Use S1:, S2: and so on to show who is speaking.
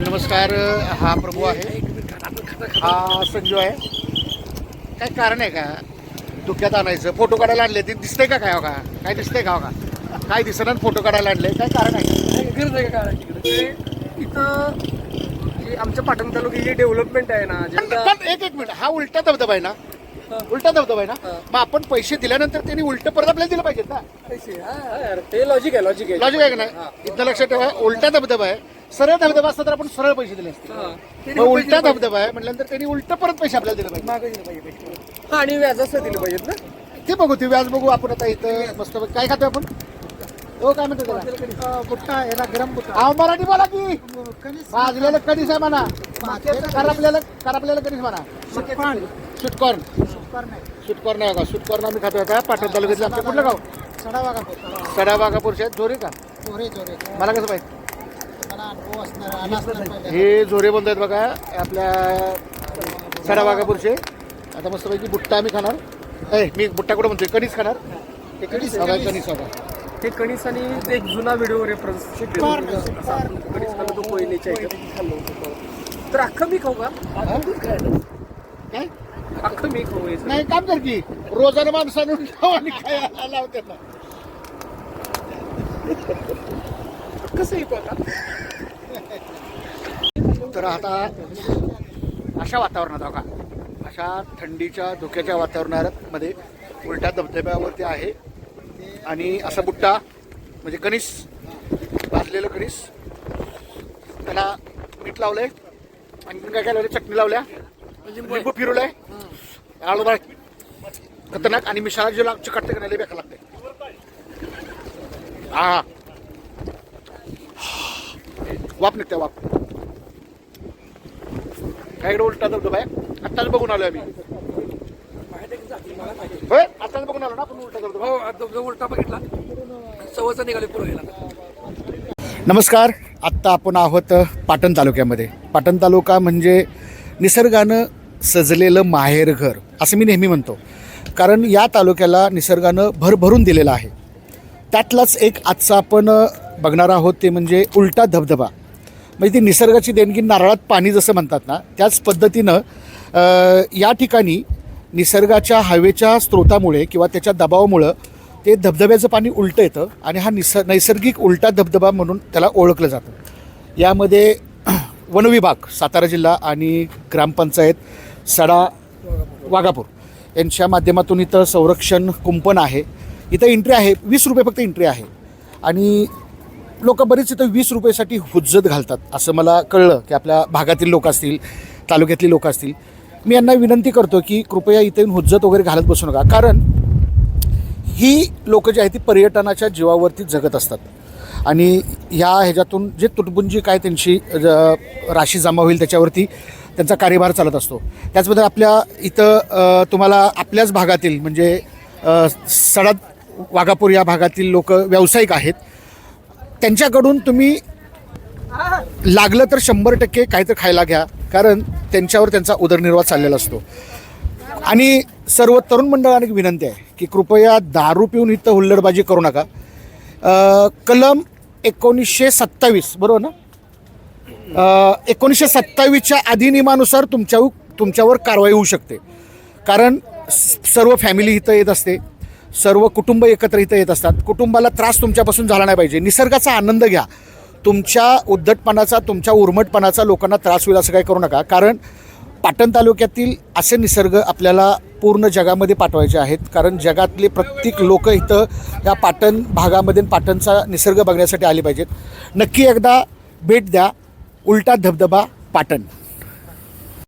S1: नमस्कार हा प्रभू आहे. हा संजू आहे. काय कारण आहे का? धुक्यात आणायचं. फोटो काढायला आणले ते. दिसतंय का काय हो का? काय दिसतंय का हो का? काय दिसणार फोटो काढायला आणले. काय कारण आहे?
S2: गरज आहे का इथं जी आमच्या पाटण तालुक्याची डेव्हलपमेंट आहे ना
S1: पण एक एक मिनिट. हा उलटा धबधबा आहे ना? उलटा धबधबा आहे ना. मग आपण पैसे दिल्यानंतर त्यांनी उलट परत आपल्याला दिलं पाहिजेत ना?
S2: पैसे हा, हा, यार, ते लॉजिक आहे लॉजिक आहे.
S1: लॉजिक आहे का नाही? इथं लक्षात ठेवा उलटा धबधबा आहे. सरळ धबधबा असता तर आपण सरळ पैसे दिले असते
S2: हा.
S1: मग उलटा धबधबा आहे म्हटल्यानंतर त्यांनी उलट परत पैसे आपल्याला दिले पाहिजे
S2: मागं दिलं पाहिजे पैसे. हा आणि व्याज असं दिलं पाहिजेत ना?
S1: ते बघू ते व्याज बघू आपण आता इथं. मस्त काय खातो आपण? हो काय म्हणतो त्याला?
S2: बुट्टा याला गरम
S1: अहो मराठी बोला की. भाजलेलं कधीच आहे म्हणा. करपलेलं करपलेलं कधीच म्हणा. सुटकॉर्न सुटकॉर्न आहे. का? सुटकॉर्न आम्ही खातो आता. पाटण तालुक्यातलं आमचं कुठलं गाव?
S2: सडा वागा
S1: सडा जोरे का?
S2: चोरे चोरे
S1: मला कसं पाहिजे
S2: मला अनुभव असणार आला असणार
S1: हे जोरे बंद आहेत बघा. आपल्या सडा बागापूरचे आता मस्तपैकी बुट्टा आम्ही खाणार. ए मी बुट्टा कुठं म्हणतोय? कणीस खाणार. हे कणीस. हवा कणीस. हवा
S2: हे कणीस आणि एक जुना व्हिडिओ रेफरन्स कणीस खाल्लं तो कोयनेच्या ह्याच्यात तर अख्खं मी खाऊ का?
S1: काय?
S2: मी खाऊ हे सगळं.
S1: नाही काम कर की. रोजानं माणसानं ठेवा आणि खायला लावते ना.
S2: कसं बघा
S1: तर आता अशा वातावरणात बघा. अशा थंडीच्या धुक्याच्या वातावरणामध्ये उलटा धबधब्यावरती आहे. आणि असा बुट्टा म्हणजे कणीस भाजलेलं कणीस त्याला मीठ लावलंय. आणखीन काय काय लावलंय? चटणी लावल्या. लिंबू फिरवलंय. आळू बाळ. खतरनाक आणि मिशाला जे लागचे काढते का नाही लय बेकार लागते हा वाप निघते वाप काय इकडे उलटा धबधबा आहे आत्ताच बघून आलो आम्ही. होय? आत्ताच बघून आलो ना आपण उलटा धबधबा
S2: हो आता जो उलटा बघितला सवयचा निघाले पुढे गेला
S1: नमस्कार. आत्ता आपण आहोत पाटण तालुक्यामध्ये. पाटण तालुका म्हणजे निसर्गानं सजलेलं माहेरघर असं मी नेहमी म्हणतो. कारण या तालुक्याला निसर्गानं भरभरून दिलेलं आहे. त्यातलाच एक आजचा आपण बघणार आहोत ते म्हणजे उलटा धबधबा. म्हणजे ती निसर्गाची देणगी नारळात पाणी जसं म्हणतात ना त्याच पद्धतीनं या ठिकाणी निसर्गाच्या हवेच्या स्रोतामुळे किंवा त्याच्या दबावामुळं ते धबधब्याचं पाणी उलटं येतं आणि हा निस नैसर्गिक उलटा धबधबा म्हणून त्याला ओळखलं जातं. यामध्ये वनविभाग सातारा जिल्हा आणि ग्रामपंचायत सडा वाघापूर. यांच्या माध्यमातून इथं संरक्षण कुंपण आहे. इथं एंट्री आहे वीस रुपये फक्त एंट्री आहे. आणि लोक बरेच इथं वीस रुपयेसाठी हुज्जत घालतात असं मला कळलं की आपल्या भागातील लोक असतील तालुक्यातली लोक असतील. मी यांना विनंती करतो की कृपया इथे येऊन हुज्जत वगैरे घालत बसू नका. कारण ही लोकं जी आहेत ती पर्यटनाच्या जीवावरती जगत असतात. आणि ह्या ह्याच्यातून जे तुटपुंजी काय त्यांची राशी जमा होईल त्याच्यावरती त्यांचा कार्यभार चालत असतो. त्याचबद्दल आपल्या इथं तुम्हाला आपल्याच भागातील म्हणजे सडद वाघापूर या भागातील लोक व्यावसायिक आहेत. त्यांच्याकडून तुम्ही लागलं तर शंभर टक्के काहीतरी खायला घ्या कारण त्यांच्यावर त्यांचा उदरनिर्वाह चाललेला असतो. आणि सर्व तरुण मंडळाने एक विनंती आहे की कृपया दारू पिऊन इथं हुल्लडबाजी करू नका. कलम एकोणीसशे सत्तावीस बरोबर ना? एकोणीसशे सत्तावीसच्या अधिनियमानुसार तुमच्या तुमच्यावर कारवाई होऊ शकते. कारण सर्व फॅमिली इथं येत असते सर्व कुटुंब एकत्र इथं येत असतात. कुटुंबाला त्रास तुमच्यापासून झाला नाही पाहिजे. निसर्गाचा आनंद घ्या. तुमच्या उद्धटपणाचा तुमच्या उर्मटपणाचा लोकांना त्रास होईल असं काही करू नका. कारण पाटण तालुक्यातील असे निसर्ग आपल्याला पूर्ण जगामध्ये पाठवायचे आहेत. कारण जगातले प्रत्येक लोक इथं या पाटण भागामध्ये पाटणचा निसर्ग बघण्यासाठी आले पाहिजेत. नक्की एकदा भेट द्या. उलटा धबधबा पाटण.